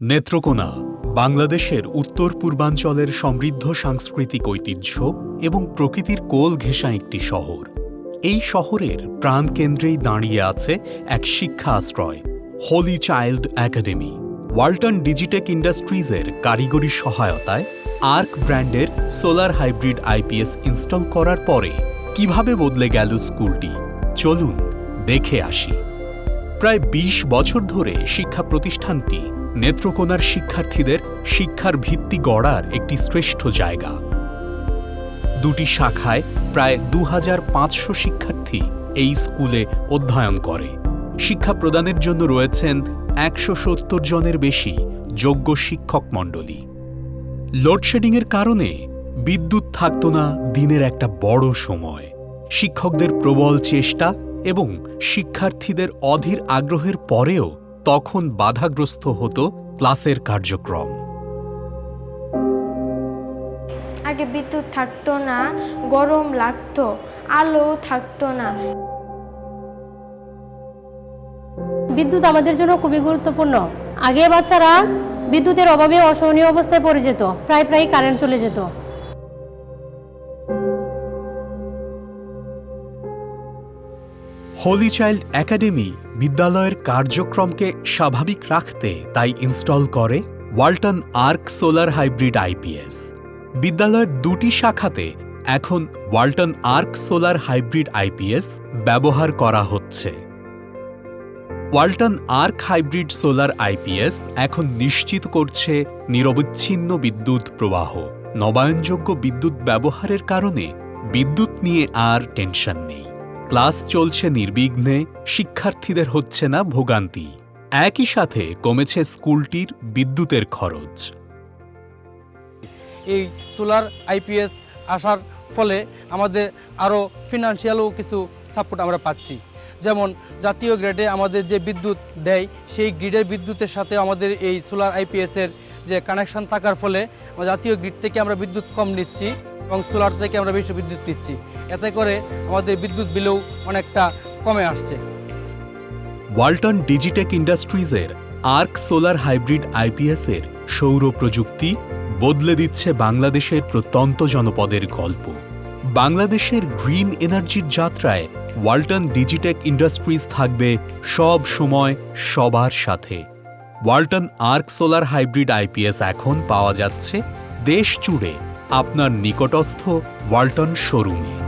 নেত্রকোনা, বাংলাদেশের উত্তর পূর্বাঞ্চলের সমৃদ্ধ সাংস্কৃতিক ঐতিহ্য এবং প্রকৃতির কোল ঘেঁষা একটি শহর। এই শহরের প্রাণকেন্দ্রেই দাঁড়িয়ে আছে এক শিক্ষা আশ্রয় holy child academy Walton Digitech ইন্ডাস্ট্রিজের কারিগরি সহায়তায় আর্ক ব্র্যান্ডের সোলার হাইব্রিড আইপিএস ইনস্টল করার পরে কীভাবে বদলে গেল স্কুলটি? চলুন দেখে আসি। প্রায় ২০ বছর ধরে শিক্ষা প্রতিষ্ঠানটি নেত্রকোনার শিক্ষার্থীদের শিক্ষার ভিত্তি গড়ার একটি শ্রেষ্ঠ জায়গা। দুটি শাখায় প্রায় দু হাজার পাঁচশো শিক্ষার্থী এই স্কুলে অধ্যয়ন করে। শিক্ষা প্রদানের জন্য রয়েছেন একশো সত্তর জনের বেশি যোগ্য শিক্ষক মণ্ডলী। লোডশেডিংয়ের কারণে বিদ্যুৎ থাকত না দিনের একটা বড় সময়। শিক্ষকদের প্রবল চেষ্টা এবং শিক্ষার্থীদের অধীর আগ্রহের পরেও তখন বাধাগ্রস্ত হতো ক্লাসের কার্যক্রম। আগে বিদ্যুৎ থাকতো না গরম লাগতো আলো থাকতো না। বিদ্যুৎ আমাদের জন্য খুবই গুরুত্বপূর্ণ। আগে বাচ্চারা বিদ্যুতের অভাবে অসহনীয় অবস্থায় পড়ে যেত প্রায় প্রায় কারেন্ট চলে যেত। হোলি চাইল্ড একাডেমি বিদ্যালয়ের কার্যক্রমকে স্বাভাবিক রাখতে তাই ইনস্টল করে Walton Arc solar hybrid IPS বিদ্যালয়ের দুটি শাখাতে এখন Walton Arc solar hybrid IPS ব্যবহার করা হচ্ছে। Walton Arc hybrid solar IPS এখন নিশ্চিত করছে নিরবচ্ছিন্ন বিদ্যুৎ প্রবাহ, নবায়নযোগ্য বিদ্যুৎ ব্যবহারের কারণে বিদ্যুৎ নিয়ে আর টেনশন নেই। ক্লাস চলছে নির্বিঘ্নে, শিক্ষার্থীদের হচ্ছে না ভোগান্তি। একই সাথে কমেছে স্কুলটির বিদ্যুতের খরচ। এই সোলার আইপিএস আসার ফলে আমাদের আরও ফিনান্সিয়ালও কিছু সাপোর্ট আমরা পাচ্ছি। যেমন জাতীয় গ্রেডে আমাদের যে বিদ্যুৎ দেয়, সেই গ্রিডের বিদ্যুতের সাথে আমাদের এই সোলার আইপিএসের যে কানেকশন থাকার ফলে, জাতীয় গ্রিড থেকে আমরা বিদ্যুৎ কম নিচ্ছি। এবং সোলার থেকে আমরা বেশি বিদ্যুৎ নিচ্ছি। এতে করে আমাদের বিদ্যুৎ বিলেও অনেকটা কমে আসছে। ওয়ালটন ডিজিটেক ইন্ডাস্ট্রিজের আর্ক সোলার হাইব্রিড আইপিএস এর সৌর প্রযুক্তি বদলে দিচ্ছে বাংলাদেশের প্রত্যন্ত জনপদের গল্প। বাংলাদেশের গ্রিন এনার্জির যাত্রায় ওয়ালটন ডিজিটেক ইন্ডাস্ট্রিজ থাকবে সব সময় সবার সাথে। Walton Arc solar hybrid IPS এখন পাওয়া যাচ্ছে দেশ জুড়ে আপনার নিকটস্থ ওয়ালটন শোরুমে।